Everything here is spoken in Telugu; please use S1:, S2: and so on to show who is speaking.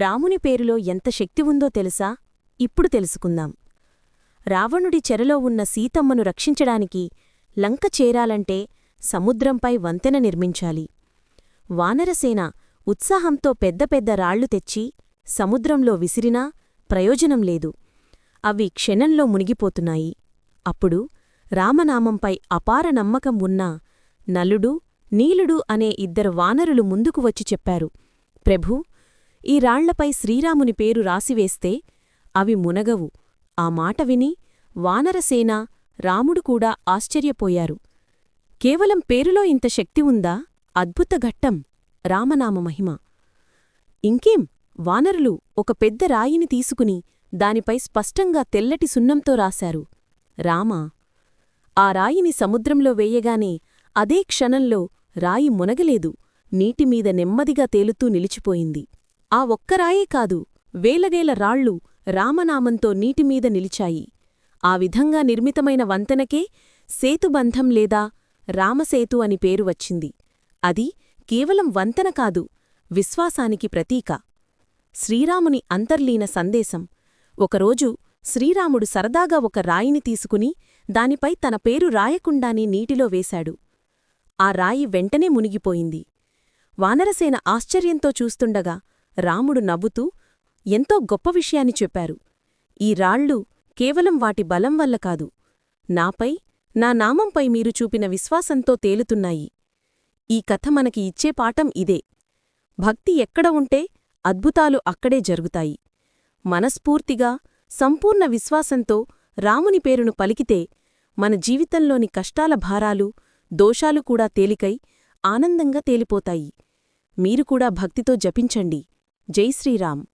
S1: రాముని పేరులో ఎంత శక్తి ఉందో తెలుసా? ఇప్పుడు తెలుసుకుందాం. రావణుడి చెరలో ఉన్న సీతమ్మను రక్షించడానికి లంక చేరాలంటే సముద్రంపై వంతెన నిర్మించాలి. వానరసేన ఉత్సాహంతో పెద్ద పెద్ద రాళ్ళు తెచ్చి సముద్రంలో విసిరినా ప్రయోజనం లేదు. అవి క్షణంలో మునిగిపోతున్నాయి. అప్పుడు రామనామంపై అపార నమ్మకం ఉన్న నలుడు నీలుడు అనే ఇద్దరు వానరులు ముందుకు వచ్చి చెప్పారు. ప్రభూ ఈ రాళ్ళపై శ్రీరాముని పేరు రాసివేస్తే అవి మునగవు. ఆ మాట విని వానరసేన రాముడు కూడా ఆశ్చర్యపోయారు. కేవలం పేరులో ఇంత శక్తి ఉందా? అద్భుత ఘట్టం! రామనామ మహిమ! ఇంకేం? వానరులు ఒక పెద్ద రాయిని తీసుకుని దానిపై స్పష్టంగా తెల్లటి సున్నంతో రాశారు. రామ! ఆ రాయిని సముద్రంలో వేయగానే అదే క్షణంలో రాయి మునగలేదు. నీటిమీద నెమ్మదిగా తేలుతూ నిలిచిపోయింది. ఆ ఒక్కరాయే కాదు వేలవేల రాళ్ళు రామనామంతో నీటిమీద నిలిచాయి. ఆ విధంగా నిర్మితమైన వంతెనకే సేతుబంధం లేదా రామసేతు అని పేరు వచ్చింది. అది కేవలం వంతెన కాదు విశ్వాసానికి ప్రతీక. శ్రీరాముని అంతర్లీన సందేశం. ఒకరోజు శ్రీరాముడు సరదాగా ఒక రాయిని తీసుకుని దానిపై తన పేరు రాయకుండానే నీటిలో వేశాడు. ఆ రాయి వెంటనే మునిగిపోయింది. వానరసేన ఆశ్చర్యంతో చూస్తుండగా రాముడు నవ్వుతూ ఎంతో గొప్ప విషయాన్ని చెప్పారు. ఈ రాళ్ళు కేవలం వాటి బలం వల్ల కాదు నాపై నా నామంపై మీరు చూపిన విశ్వాసంతో తేలుతున్నాయి. ఈ కథ మనకి ఇచ్చే పాఠం ఇదే. భక్తి ఎక్కడ ఉంటే అద్భుతాలు అక్కడే జరుగుతాయి. మనస్ఫూర్తిగా సంపూర్ణ విశ్వాసంతో రాముని పేరును పలికితే మన జీవితంలోని కష్టాల భారాలు దోషాలు కూడా తేలికై ఆనందంగా తేలిపోతాయి. మీరు కూడా భక్తితో జపించండి. జై శ్రీరామ్.